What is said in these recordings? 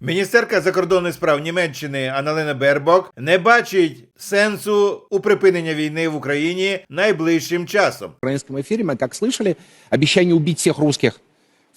Міністерка закордонних справ Німеччини Аналена Бербок не бачить сенсу у припинення війни в Україні найближчим часом. В украинском эфире мы, как слышали, обещание убить всех русских,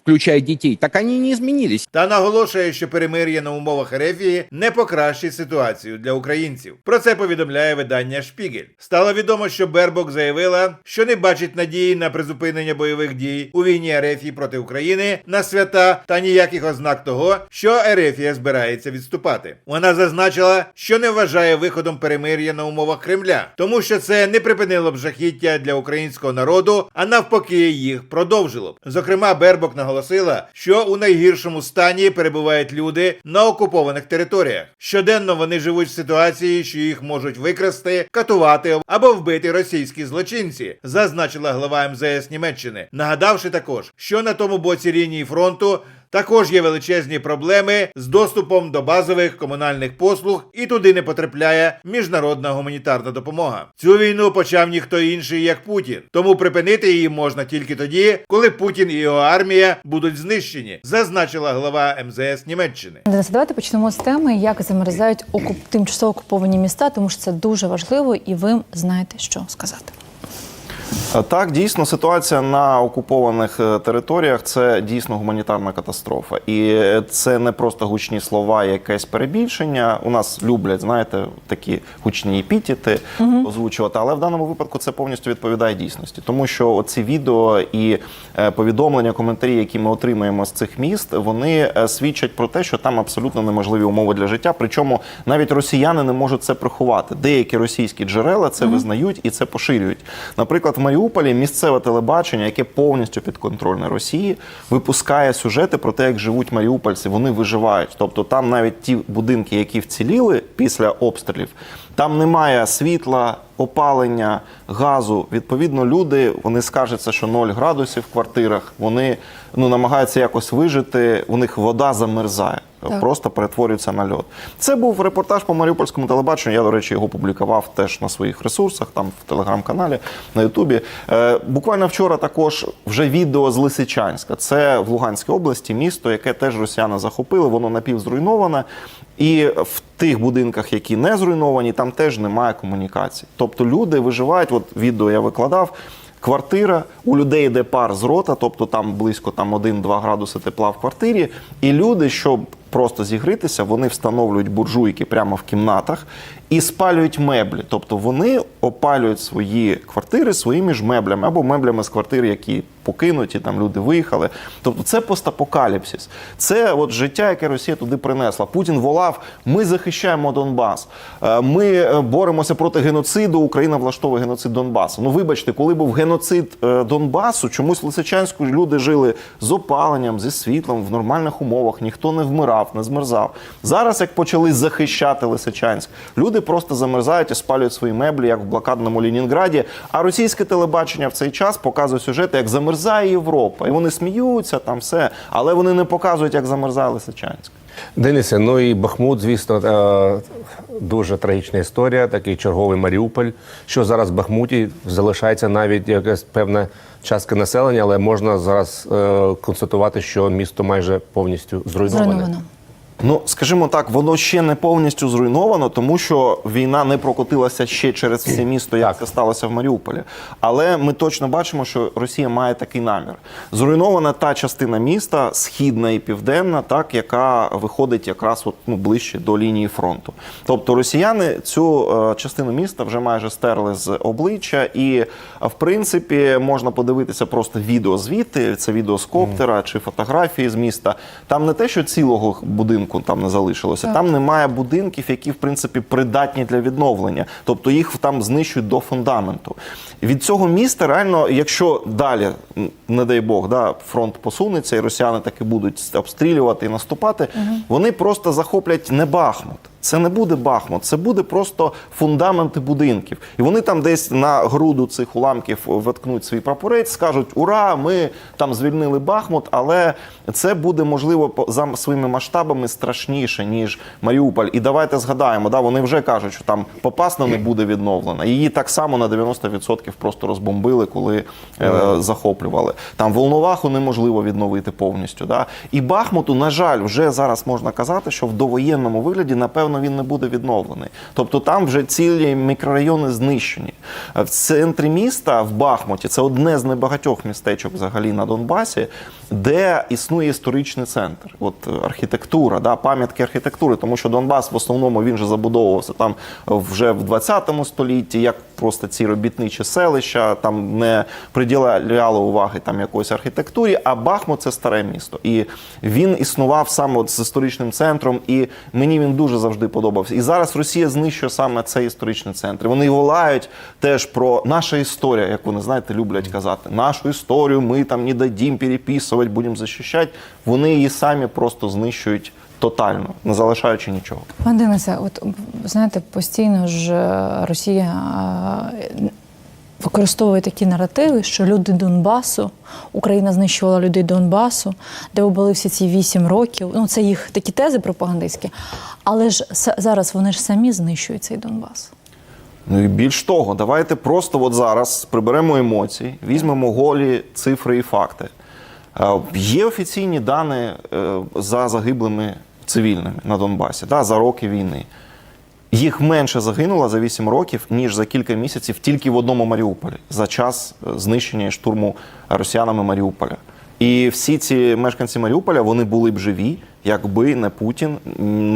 включая детей, так они не изменились. Та наголошує, що перемир'я на умовах Ерефії не покращить ситуацію для українців. Про це повідомляє видання Шпігель. Стало відомо, що Бербок заявила, що не бачить надії на призупинення бойових дій у війні Ерефії проти України на свята та ніяких ознак того, що Ерефія збирається відступати. Вона зазначила, що не вважає виходом перемир'я на умовах Кремля, тому що це не припинило б жахіття для українського народу, а навпаки, їх продовжило б. Зокрема, Бербок наголосила, що у найгіршому стані перебувають люди на окупованих територіях. Щоденно вони живуть в ситуації, що їх можуть викрасти, катувати або вбити російські злочинці, зазначила глава МЗС Німеччини, нагадавши також, що на тому боці лінії фронту. Також є величезні проблеми з доступом до базових комунальних послуг, і туди не потрапляє міжнародна гуманітарна допомога. Цю війну почав ніхто інший, як Путін. Тому припинити її можна тільки тоді, коли Путін і його армія будуть знищені, зазначила глава МЗС Німеччини. Давайте почнемо з теми, як замерзають окуп... тимчасово окуповані міста, тому що це дуже важливо, і ви знаєте, що сказати. Е, Так, дійсно, ситуація на окупованих е, територіях це дійсно гуманітарна катастрофа. І це не просто гучні слова, якесь перебільшення. У нас люблять, знаєте, такі гучні епітети озвучувати, але в даному випадку це повністю відповідає дійсності. Тому що оці відео і е, повідомлення, коментарі, які ми отримуємо з цих міст, вони свідчать про те, що там абсолютно неможливі умови для життя. Причому навіть росіяни не можуть це приховати. Деякі російські джерела це визнають і це поширюють. Наприклад, в Маріуполі місцеве телебачення, яке повністю підконтрольне Росії, випускає сюжети про те, як живуть маріупольці. Вони виживають. Тобто там навіть ті будинки, які вціліли після обстрілів, там немає світла, опалення, газу. Відповідно, люди вони скаржаться, що 0 градусів в квартирах. Вони ну намагаються якось вижити. У них вода замерзає. Так. Просто перетворюється на льод. Це був репортаж по маріупольському телебаченню. Я, до речі, його публікував теж на своїх ресурсах, там в телеграм-каналі, на Ютубі. Е, буквально вчора також вже відео з Лисичанська. Це в Луганській області місто, яке теж росіяни захопили. Воно напівзруйноване. І в тих будинках, які не зруйновані, там теж немає комунікації. Тобто люди виживають. От відео я викладав. Квартира у людей йде пар з рота, тобто там близько там 1-2 градуси тепла в квартирі. І люди, щоб просто зігрітися, вони встановлюють буржуйки прямо в кімнатах і спалюють меблі. Тобто вони опалюють свої квартири своїми ж меблями або меблями з квартир, які покинуті, там люди виїхали. Тобто це постапокаліпсис. Це от життя, яке Росія туди принесла. Путін волав: ми захищаємо Донбас, е, ми е, боремося проти геноциду. Україна влаштовує геноцид Донбасу. Ну, вибачте, коли був геноцид е, Донбасу, чомусь в Лисичанську люди жили з опаленням, зі світлом в нормальних умовах. Ніхто не вмирав, не змерзав. Зараз, як почали захищати Лисичанськ, люди просто замерзають і спалюють свої меблі, як в блокадному Лінінграді. А російське телебачення в цей час показує сюжети, як замерзає Європа. І вони сміються там все, але вони не показують, як замерзає Лисичанськ. Денисе, ну і Бахмут, звісно, е, дуже трагічна історія, такий черговий Маріуполь. Що зараз в Бахмуті залишається навіть якась певна частка населення, але можна зараз е, констатувати, що місто майже повністю зруйноване. Зруйновано. Ну, скажімо так, воно ще не повністю зруйновано, тому що війна не прокотилася ще через все місто, як це сталося в Маріуполі. Але ми точно бачимо, що Росія має такий намір. Зруйнована та частина міста, східна і південна, так яка виходить якраз от, ну, ближче до лінії фронту. Тобто росіяни цю е, частину міста вже майже стерли з обличчя, і в принципі можна подивитися просто відео звідти, це відео з коптера чи фотографії з міста. Там не те, що цілого будинку там не залишилося, Так. там немає будинків, які в принципі придатні для відновлення. Тобто їх там знищують до фундаменту. Від цього міста реально, якщо далі, не дай Бог, да, фронт посунеться, і росіяни таки будуть обстрілювати і наступати, вони просто захоплять не Бахмут. Це не буде Бахмут, це буде просто фундаменти будинків. І вони там десь на груду цих уламків воткнуть свій прапорець, скажуть: Ура! Ми там звільнили Бахмут, але це буде можливо за своїми масштабами страшніше ніж Маріуполь. І давайте згадаємо, да, вони вже кажуть, що там Попасна не буде відновлена. Її так само на 90% просто розбомбили, коли е, захоплювали. Там Волноваху неможливо відновити повністю. Да? І Бахмуту, на жаль, вже зараз можна казати, що в довоєнному вигляді, напевно, він не буде відновлений. Тобто там вже цілі мікрорайони знищені. Е, В центрі міста, в Бахмуті, це одне з небагатьох містечок взагалі на Донбасі, де існує історичний центр. От е, архітектура, да, пам'ятки архітектури, тому що Донбас в основному він же забудовувався там вже в 20 столітті, як просто ці робітничі селища, там не приділяли уваги там якоїсь архітектурі. А Бахмут це старе місто. І він існував саме от з історичним центром, і мені він дуже завжди подобався. І зараз Росія знищує саме цей історичний центр. Вони волають теж про наша історія, як вони знаєте, люблять казати. Нашу історію ми там не дадім переписувати, будемо захищати. Вони її самі просто знищують тотально, не залишаючи нічого. Пан Денисе, от знаєте, постійно ж е, Росія е, використовує такі наративи, що люди Донбасу, Україна знищувала людей Донбасу, де були всі ці вісім років. Ну, це їх такі тези пропагандистські. Але ж зараз вони ж самі знищують цей Донбас. Ну і більш того, давайте просто от зараз приберемо емоції, візьмемо голі цифри і факти. Е, Є офіційні дані за загиблими цивільними на Донбасі да, за роки війни. Їх менше загинуло за 8 років, ніж за кілька місяців тільки в одному Маріуполі за час е, знищення штурму росіянами Маріуполя. І всі ці мешканці Маріуполя вони були б живі, якби не Путін,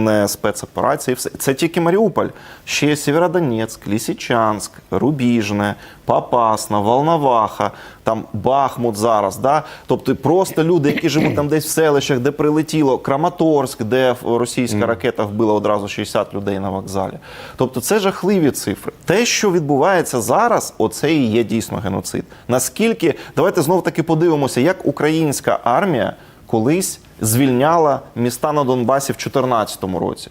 не спецоперації. Все це тільки Маріуполь. Ще Сєвєродонецьк, Лісичанськ, Рубіжне, Попасна, Волноваха, там Бахмут зараз. Да? Тобто просто люди, які живуть там десь в селищах, де прилетіло, Краматорськ, де російська ракета вбила одразу 60 людей на вокзалі. Тобто це жахливі цифри. Те, що відбувається зараз, оце і є дійсно геноцид. Наскільки давайте знов таки подивимося, як українська армія колись звільняла міста на Донбасі в 2014 році.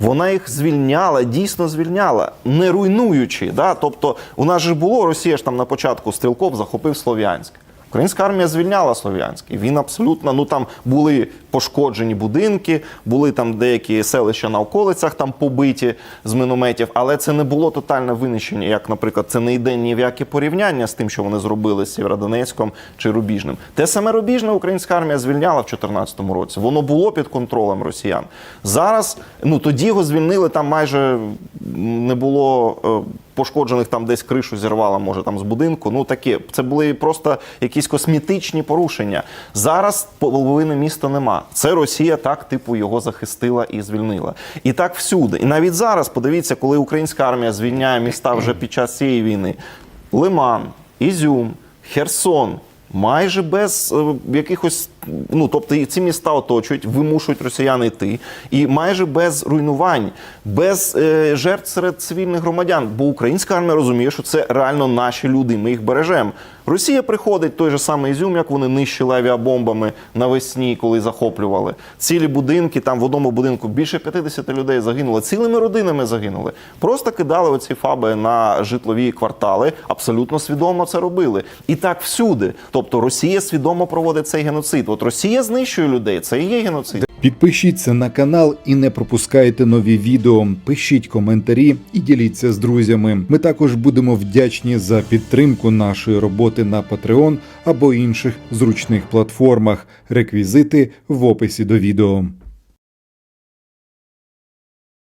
Вона їх звільняла, дійсно звільняла, не руйнуючи. Да? Тобто, у нас же було Росія ж там на початку стрілков захопив Слов'янськ. Українська армія звільняла Слов'янськ. І він абсолютно, ну там були пошкоджені будинки, були там деякі селища на околицях там побиті з мінометів, але це не було тотальне винищення, як, наприклад, це не йде ні в яке порівняння з тим, що вони зробили з Сєвєродонецьком чи Рубіжним. Те саме Рубіжне українська армія звільняла в 2014 році. Воно було під контролем росіян. Зараз, ну тоді його звільнили, там майже не було. е, Пошкоджених там десь кришу зірвала, може там з будинку. Ну таке, це були просто якісь косметичні порушення. Зараз половини міста нема. Це Росія так, типу, його захистила і звільнила. І так всюди. І навіть зараз подивіться, коли українська армія звільняє міста вже під час цієї війни: Лиман, Ізюм, Херсон. Майже без е, якихось, ну тобто ці міста оточують, вимушують росіян йти, і майже без руйнувань, без е, жертв серед цивільних громадян. Бо українська армія розуміє, що це реально наші люди. Ми їх бережемо. Росія приходить той же самий Ізюм, як вони нищили авіабомбами навесні, коли захоплювали. Цілі будинки, там в одному будинку більше 50 людей загинуло, цілими родинами загинули. Просто кидали оці фаби на житлові квартали, абсолютно свідомо це робили. І так всюди. Тобто Росія свідомо проводить цей геноцид. От Росія знищує людей, це і є геноцид. Підпишіться на канал і не пропускайте нові відео. Пишіть коментарі і діліться з друзями. Ми також будемо вдячні за підтримку нашої роботи на Patreon або інших зручних платформах. Реквізити в описі до відео.